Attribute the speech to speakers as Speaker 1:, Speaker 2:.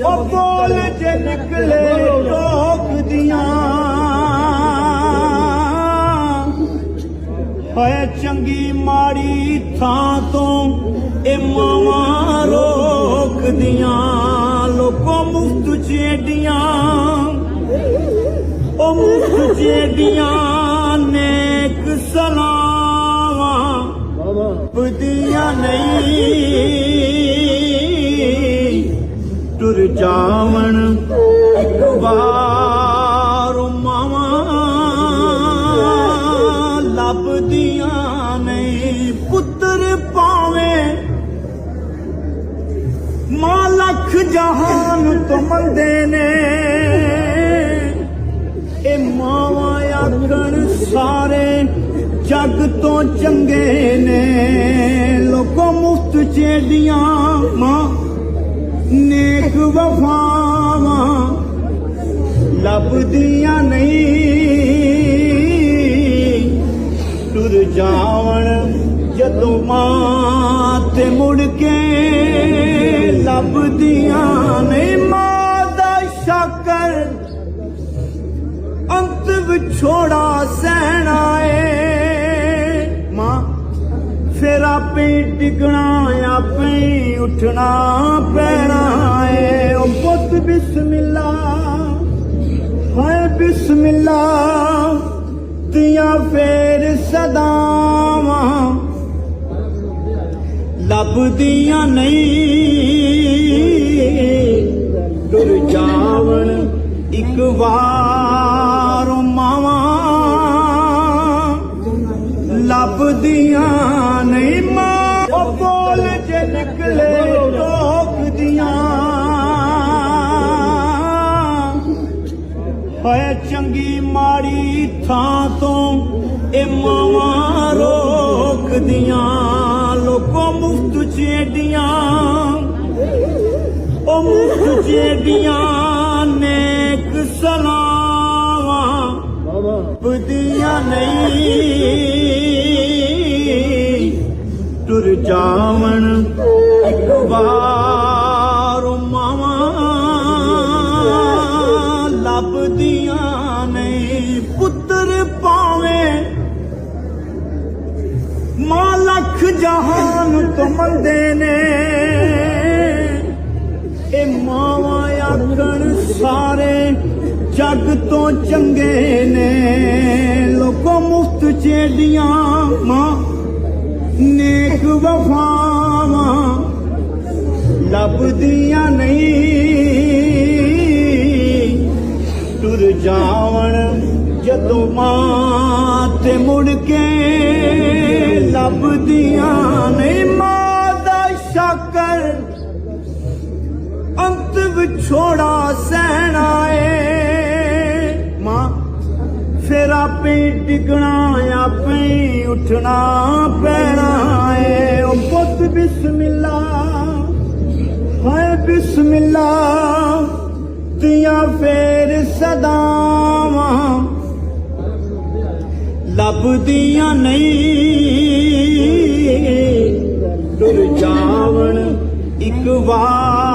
Speaker 1: ਉਹ ਬੋਲ ਜੇ ਨਿਕਲੇ ਟੋਕਦੀਆਂ ਹੋਏ ਚੰਗੀ ਮਾੜੀ ਥਾਂ ਤੋਂ ਇਹ ਮਾਵਾਂ ਰੋਕਦੀਆਂ ਲੋਕੋ ਮੁਫਤ ਚੇਡੀਆਂ, ਉਹ ਮੁਫਤ ਚੇਡੀਆਂ। ਟੁਰ ਜਾਵਣ, ਇੱਕ ਵਾਰ ਮਾਵਾਂ ਲੱਭਦੀਆਂ ਨਹੀਂ, ਪੁੱਤਰ ਪਾਵੇਂ। ਮਾਂ ਲੱਖ ਜਹਾਨ ਤੋਂ ਮੰਦੇ ਨੇ। ਇਹ ਮਾਵਾਂ ਆਖਣ, ਸਾਰੇ ਜੱਗ ਤੋਂ ਚੰਗੇ ਨੇ। ਲੋਕੋ ਮੁਫਤ ਚੇਡੀਆਂ ਮਾਂ ਨੇਕ ਵਫਾਵਾਂ ਲੱਭਦੀਆਂ ਨਹੀਂ। ਟੁਰ ਜਾਵਣ ਜਦੋਂ ਮਾਂ ਤੇ ਮੁੜ ਕੇ ਲੱਭਦੀਆਂ ਨਹੀਂ। ਮਾਂ ਦਾ ਸ਼ਾਕਰ ਅੰਤ ਵਿਛੋੜਾ ਸਹਿਣਾ ਏ ਮਾਂ, ਫਿਰ ਆਪੇ ਡਿਗਣਾ, ਆਪੇ ਉੱਠਣਾ ਫੇਰ ਲੱਭਦੀਆਂ ਨਹੀਂ। ਟੁਰ ਜਾਵਣ ਇੱਕ ਵਾਰ। ਹੋਏ ਚੰਗੀ ਮਾੜੀ ਥਾਂ ਤੋਂ, ਇਹ ਮਾਵਾਂ ਰੋਕਦੀਆਂ, ਲੋਕੋ ਮੁਫਤ ਚੇਡੀਆਂ। ਉਹ ਮੁਫਤ ਚੇਡੀਆਂ ਨੇਕ ਸਲਾਵਾਂ ਬੁੱਧੀਆਂ ਨਹੀਂ। ਤੁਰ ਜਾਵਣ ਇੱਕ ਵਾਰ ਲੱਭਦੀਆਂ ਨਹੀਂ, ਪੁੱਤਰ ਪਾਵੇਂ। ਮਾਂ ਲੱਖ ਜਹਾਨ ਤੋਂ ਮੰਦੇ ਨੇ। ਇਹ ਮਾਵਾਂ ਆਖਣ ਸਾਰੇ ਜੱਗ ਤੋਂ ਚੰਗੇ ਨੇ। ਲੋਕੋ ਮੁਫਤ ਚੇਡੀਆਂ ਮਾਂ, ਨੇਕ ਵਫਾਵਾਂ। ਲੱਭਦੀਆਂ ਨਹੀਂ ਜਾਵਣ, ਜਦੋਂ ਮਾਂ ਤੇ ਮੁੜ ਕੇ ਲੱਭਦੀਆਂ ਨਹੀਂ ਮਾਂ ਦਾ ਸ਼ਾਕਰ, ਅੰਤ ਵਿਛੋੜਾ ਸਹਿਣਾ ਏ ਮਾਂ, ਫਿਰ ਆਪੇ ਡਿਗਣਾ ਆਪੇ ਉੱਠਣਾ ਪੈਣਾ ਏ। ਉਹ ਪੁੱਤ ਬਿਸਮਿਲ੍ਲਾ, ਹਾਏ ਬਿਸਮਿਲ੍ਲਾ ਤੀਆਂ ਫੇਰ ਸਦਾ ਲੱਭਦੀਆਂ ਨਹੀਂ। ਡੁੱਬ ਜਾਵਣ ਇੱਕ ਵਾਰ।